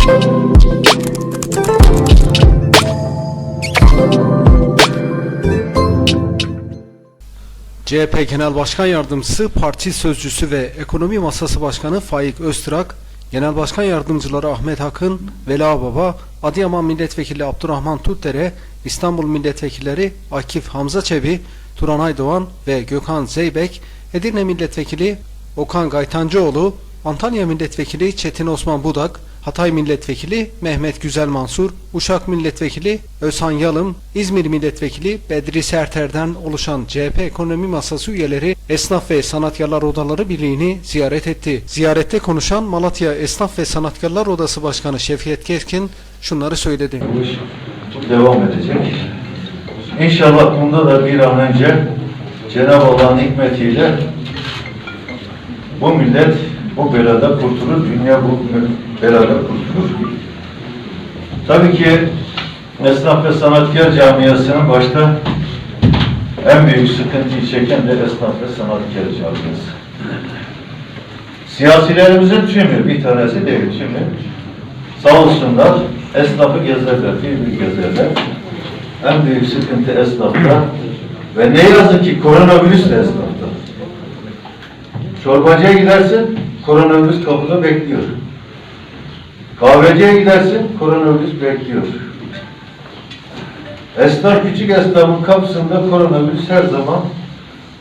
CHP Genel Başkan Yardımcısı, Parti Sözcüsü ve Ekonomi Masası Başkanı Faik Öztürk, Genel Başkan Yardımcıları Ahmet Akın, Vela Baba, Adıyaman Milletvekili Abdurrahman Tutdere, İstanbul Milletvekilleri Akif Hamza Çebi, Turan Aydoğan ve Gökhan Zeybek, Edirne Milletvekili Okan Gaytancıoğlu, Antalya Milletvekili Çetin Osman Budak, Hatay Milletvekili Mehmet Güzel Mansur, Uşak Milletvekili Özhan Yalım, İzmir Milletvekili Bedri Serter'den oluşan CHP Ekonomi Masası üyeleri Esnaf ve Sanatkarlar Odaları Birliği'ni ziyaret etti. Ziyarette konuşan Malatya Esnaf ve Sanatkarlar Odası Başkanı Şevket Keskin şunları söyledi. Devam edecek. İnşallah bunda da bir an önce Cenab-ı Allah'ın hikmetiyle bu millet bu belada kurtulur, dünya bu belada kurtulur. Tabii ki esnaf ve sanatkar camiasının başta en büyük sıkıntıyı çeken de esnaf ve sanatkar camiası. Siyasilerimizin tümü, bir tanesi değil tümü, sağ olsunlar esnafı gezerler, bir bir gezerler. En büyük sıkıntı esnafta ve ne yazık ki koronavirüs de esnafta. Çorbacıya gidersin, koronavirüs kapıda bekliyor. Kahveciye gidersin, koronavirüs bekliyor. Esnaf küçük esnafın kapısında koronavirüs her zaman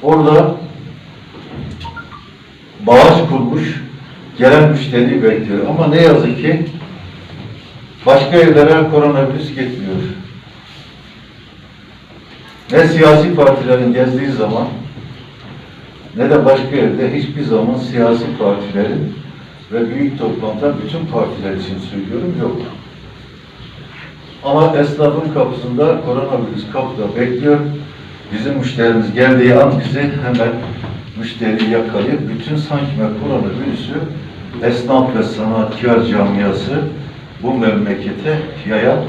orada bağış kurmuş, gelen müşteriyi bekliyor. Ama ne yazık ki başka yerlere koronavirüs gitmiyor. Ne siyasi partilerin gezdiği zaman ne de başka yerde hiçbir zaman siyasi partilerin ve büyük toplantıda bütün partiler için söylüyorum yok. Ama esnafın kapısında koronavirüs kapıda bekliyor. Bizim müşterimiz geldiği an bizi hemen müşteriyi yakalayıp bütün sanki koronavirüsü esnaf ve sanatkar camiası bu memlekete yayan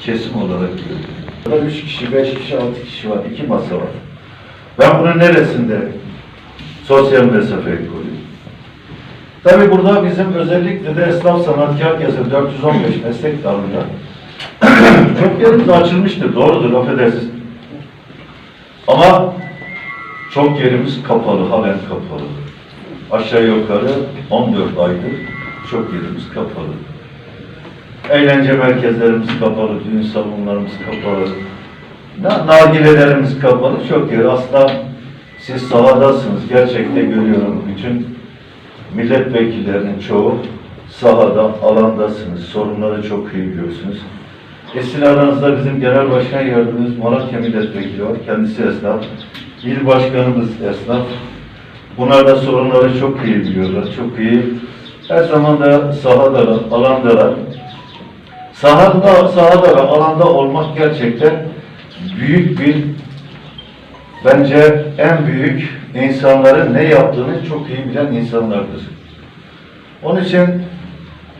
kesim olarak görüyor. Üç kişi, beş kişi, altı kişi var. iki masa var. Ben bunun neresinde sosyal mesafeyi koyuyorum? Tabii burada bizim özellikle de esnaf sanatkar kesim 415 meslek dalında çok yerimiz açılmıştır. Doğrudur, affedersiniz. Ama çok yerimiz kapalı, halen kapalı. Aşağı yukarı 14 aydır çok yerimiz kapalı. Eğlence merkezlerimiz kapalı, düğün salonlarımız kapalı, na nargilelerimiz kapalı, çok yer. Aslında siz sahadasınız, gerçekten görüyorum. Bütün milletvekillerinin çoğu sahada, alandasınız, sorunları çok iyi biliyorsunuz. E sizin aranızda bizim Genel Başkan Yardımcımız Malatya Milletvekili var, kendisi esnaf. İl Başkanımız esnaf. Bunlar da sorunları çok iyi biliyorlar, çok iyi. Her zaman da sahada, alandalar. Sahada, sahada alanda olmak gerçekten büyük bir, bence en büyük insanların ne yaptığını çok iyi bilen insanlardır. Onun için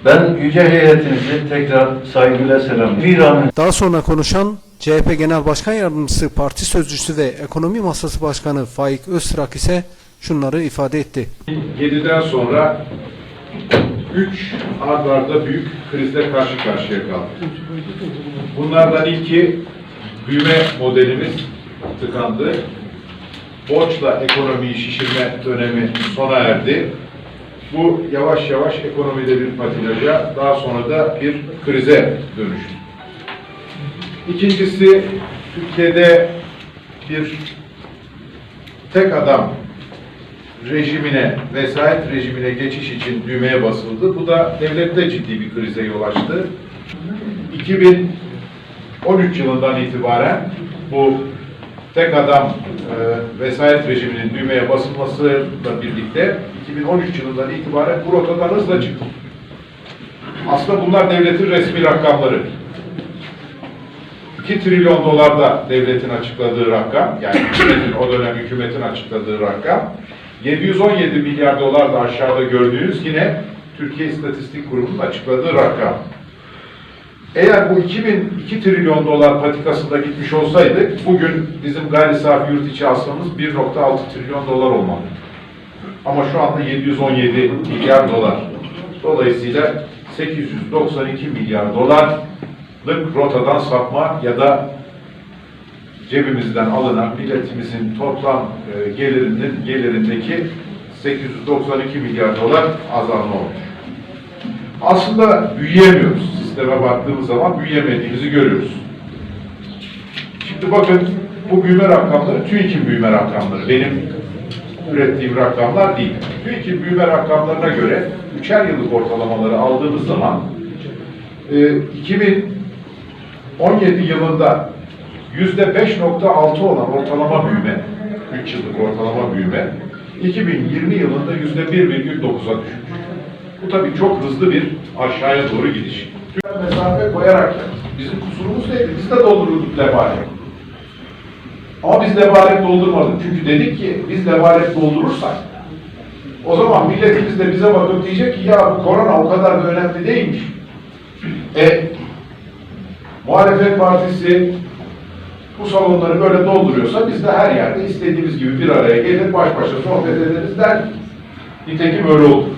ben yüce heyetinizi tekrar saygıyla selamlıyorum. Daha sonra konuşan CHP Genel Başkan Yardımcısı, Parti Sözcüsü ve Ekonomi Masası Başkanı Faik Öztürk ise şunları ifade etti. 7'den sonra 3 ard arda büyük krizle karşı karşıya kaldık. Bunlardan ilki büyüme modelimiz tıkandı. Borçla ekonomiyi şişirme dönemi sona erdi. Bu yavaş yavaş ekonomide bir patilaja, daha sonra da bir krize dönüştü. İkincisi, Türkiye'de bir tek adam rejimine, vesayet rejimine geçiş için düğmeye basıldı. Bu da devlette ciddi bir krize yol açtı. 2013 yılından itibaren bu tek adam e, vesayet rejiminin düğmeye basılmasıyla birlikte 2013 yılından itibaren bu rotadan hızla çıktı. Aslında bunlar devletin resmi rakamları. 2 trilyon dolar da devletin açıkladığı rakam, yani hükümetin, o dönem hükümetin açıkladığı rakam. 717 milyar dolar da aşağıda gördüğünüz yine Türkiye İstatistik Kurumu'nun açıkladığı rakam. Eğer bu 2002 trilyon dolar patikasında gitmiş olsaydık, bugün bizim gayri safi yurt içi hasılamız 1.6 trilyon dolar olmalı. Ama şu anda 717 milyar dolar. Dolayısıyla 892 milyar dolarlık rotadan sapma ya da cebimizden alınan milletimizin toplam e, gelirinin gelirindeki 892 milyar dolar azalma olmuş. Aslında büyüyemiyoruz. Sisteme baktığımız zaman büyüyemediğimizi görüyoruz. Şimdi bakın bu büyüme rakamları TÜİK'in büyüme rakamları. Benim ürettiğim rakamlar değil. TÜİK'in büyüme rakamlarına göre üçer yıllık ortalamaları aldığımız zaman e, 2017 yılında yüzde 5.6 olan ortalama büyüme, 3 yıllık ortalama büyüme, 2020 yılında yüzde 1,9'a düşmüş. Bu tabii çok hızlı bir aşağıya doğru gidiş. Mesafe koyarak bizim kusurumuz neydi? Biz de doldururduk lebalet. Ama biz lebalet doldurmadık. Çünkü dedik ki biz lebalet doldurursak o zaman milletimiz de bize bakıp diyecek ki ya bu korona o kadar da önemli değilmiş. E, muhalefet partisi bu salonları böyle dolduruyorsa biz de her yerde istediğimiz gibi bir araya gelir baş başa sohbet ederiz der. Nitekim öyle oldu.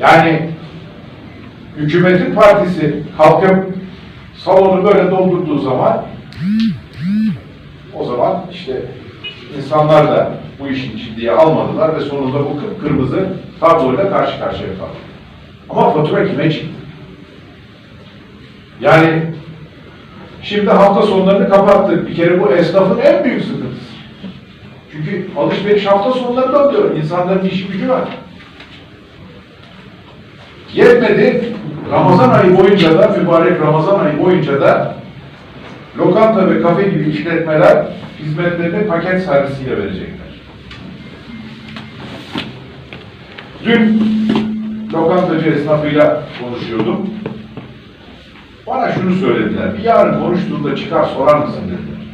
Yani hükümetin partisi kalkıp salonu böyle doldurduğu zaman o zaman işte insanlar da bu işin ciddiye almadılar ve sonunda bu kıpkırmızı tabloyla karşı karşıya kaldı. Ama fatura kime çıktı? Yani şimdi hafta sonlarını kapattık. Bir kere bu esnafın en büyük sıkıntısı. Çünkü alışveriş hafta sonları da oluyor. İnsanların işi gücü var. Yetmedi. Ramazan ayı boyunca da, mübarek Ramazan ayı boyunca da lokanta ve kafe gibi işletmeler hizmetlerini paket servisiyle verecekler. Dün lokantacı esnafıyla konuşuyordum. Bana şunu söylediler. Bir yarın konuştuğunda çıkar sorar mısın dediler.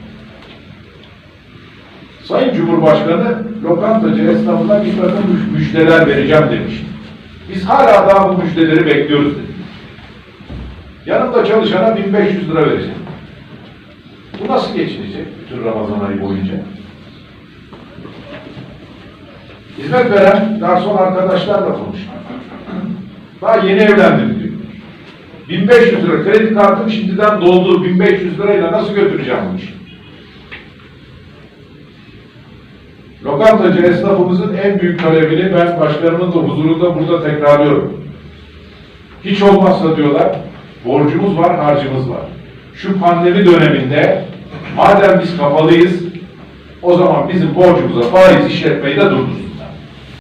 Sayın Cumhurbaşkanı lokantacı esnafına bir takım müj- müjdeler vereceğim demişti. Biz hala daha bu müjdeleri bekliyoruz dedi. Yanımda çalışana 1500 lira vereceğim. Bu nasıl geçinecek bütün Ramazan ayı boyunca? Hizmet veren garson arkadaşlarla konuştum. Daha yeni evlendim diyor. 1500 lira kredi kartım şimdiden doldu. 1500 lirayla nasıl götüreceğim bu? Lokantacı esnafımızın en büyük talebini ben başkanımın da huzurunda burada tekrarlıyorum. Hiç olmazsa diyorlar, borcumuz var, harcımız var. Şu pandemi döneminde madem biz kapalıyız, o zaman bizim borcumuza faiz işletmeyi de durdursun.